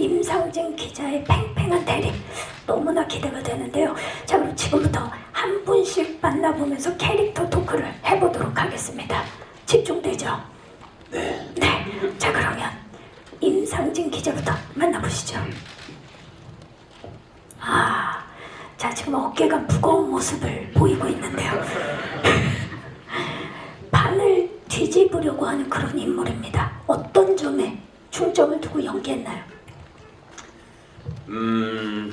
임상진 기자의 팽팽한 대립 너무나 기대가 되는데요. 자 그럼 지금부터 한 분씩 만나보면서 캐릭터 토크를 해보도록 하겠습니다. 집중되죠? 네. 네. 자 그러면 임상진 기자부터 만나보시죠. 아, 자 지금 어깨가 무거운 모습을 보이고 있는데요. 판을 뒤집으려고 하는 그런 인물입니다. 어떤 점에 중점을 두고 연기했나요? 음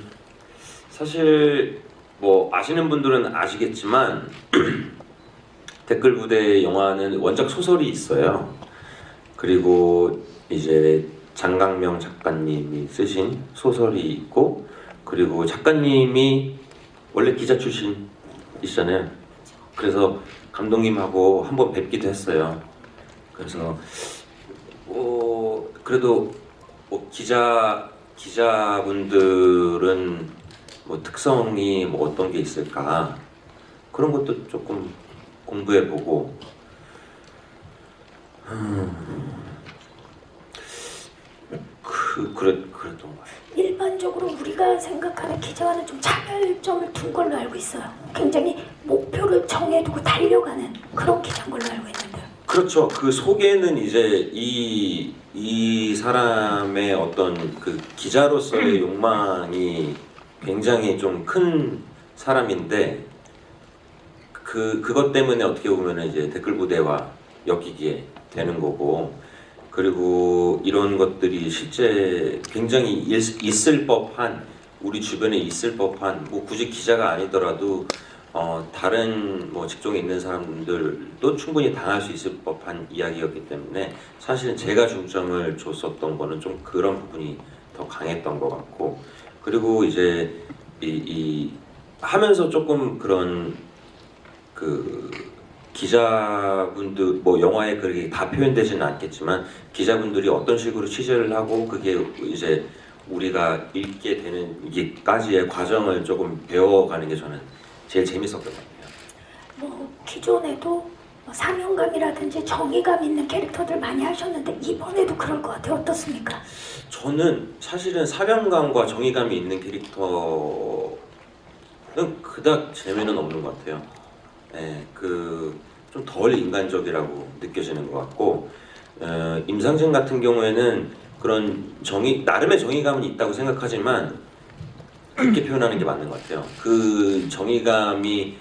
사실 뭐 아시는 분들은 아시겠지만 댓글 부대 영화는 원작 소설이 있어요. 그리고 이제 장강명 작가님이 쓰신 소설이 있고 그리고 작가님이 원래 기자 출신이시잖아요. 그래서 감독님하고 한번 뵙기도 했어요. 그래서 어 그래도 뭐 기자 기자분들은 뭐 특성이 뭐 어떤 게 있을까 그런 것도 조금 공부해 보고 그 그래 그랬던 것 같아요. 일반적으로 우리가 생각하는 기자와는 좀 차별점을 둔 걸로 알고 있어요. 굉장히 목표를 정해두고 달려가는 그런 기자인 걸로 알고 있는데요. 그렇죠. 그 속에는 이제 이, 이 사람의 어떤 그 기자로서의 욕망이 굉장히 좀 큰 사람인데 그 그것 때문에 어떻게 보면 이제 댓글 부대와 엮이게 되는 거고 그리고 이런 것들이 실제 굉장히 있- 있을 법한 우리 주변에 있을 법한 뭐 굳이 기자가 아니더라도 어, 다른 뭐 직종에 있는 사람들도 충분히 당할 수 있을 법한 이야기였기 때문에 사실은 제가 중점을 줬었던 거는 좀 그런 부분이 더 강했던 것 같고 그리고 이제 이, 이 하면서 조금 그런 그 기자분들 뭐 영화에 그렇게 다 표현되지는 않겠지만 기자분들이 어떤 식으로 취재를 하고 그게 이제 우리가 읽게 되는 이게까지의 과정을 조금 배워가는 게 저는 제일 재밌었던 것 같아요. 뭐 기존에도 뭐 사명감이라든지 정의감 있는 캐릭터들 많이 하셨는데 이번에도 그럴 것 같아요. 어떻습니까? 저는 사실은 사명감과 정의감이 있는 캐릭터는 그닥 재미는 없는 것 같아요. 네, 그좀 덜 인간적이라고 느껴지는 것 같고 어, 임상진 같은 경우에는 그런 정의 나름의 정의감은 있다고 생각하지만 그렇게 표현하는 게 맞는 것 같아요. 그 정의감이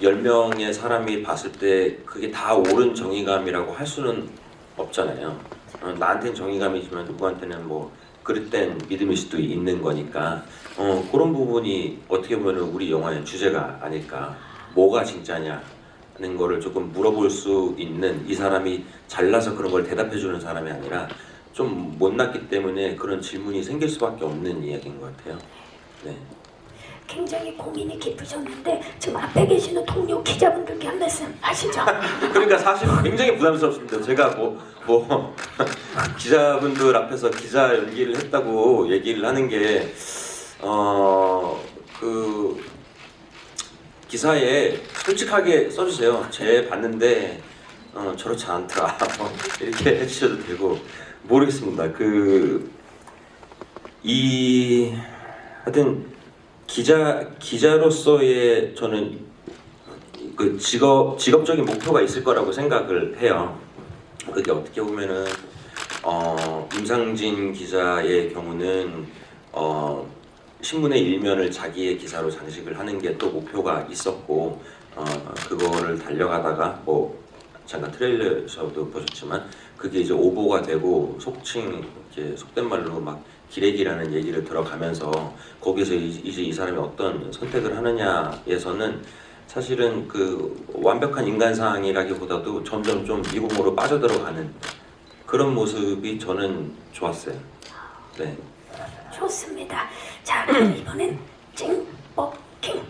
10명의 사람이 봤을 때 그게 다 옳은 정의감이라고 할 수는 없잖아요. 어, 나한테는 정의감이지만 누구한테는 뭐 그릇된 믿음일 수도 있는 거니까 어, 그런 부분이 어떻게 보면 우리 영화의 주제가 아닐까 뭐가 진짜냐는 거를 조금 물어볼 수 있는 이 사람이 잘나서 그런 걸 대답해 주는 사람이 아니라 좀 못났기 때문에 그런 질문이 생길 수밖에 없는 이야기인 것 같아요. 네. 굉장히 고민이 깊으셨는데 지금 앞에 계시는 동료 기자분들께 한 말씀 하시죠. 그러니까 사실 굉장히 부담스럽습니다. 제가 뭐, 뭐 기자분들 앞에서 기자 연기를 했다고 얘기를 하는 게 어, 그 기사에 솔직하게 써주세요. 제 봤는데 어, 저렇지 않더라. 뭐 이렇게 해주셔도 되고 모르겠습니다. 그 이 하여튼 기자 기자로서의 저는 그 직업 직업적인 목표가 있을 거라고 생각을 해요. 그게 어떻게 보면은 어, 임상진 기자의 경우는 어, 신문의 일면을 자기의 기사로 장식을 하는 게 또 목표가 있었고 어, 그거를 달려가다가 뭐 잠깐 트레일러에서도 보셨지만 그게 이제 오보가 되고 속칭 이렇게 속된 말로 막 기레기라는 얘기를 들어가면서 거기서 이- 이제 이 사람이 어떤 선택을 하느냐에서는 사실은 그 완벽한 인간상이라기보다도 점점 좀 미궁으로 빠져들어가는 그런 모습이 저는 좋았어요. 네. 좋습니다. 자, 이번엔 찡버킹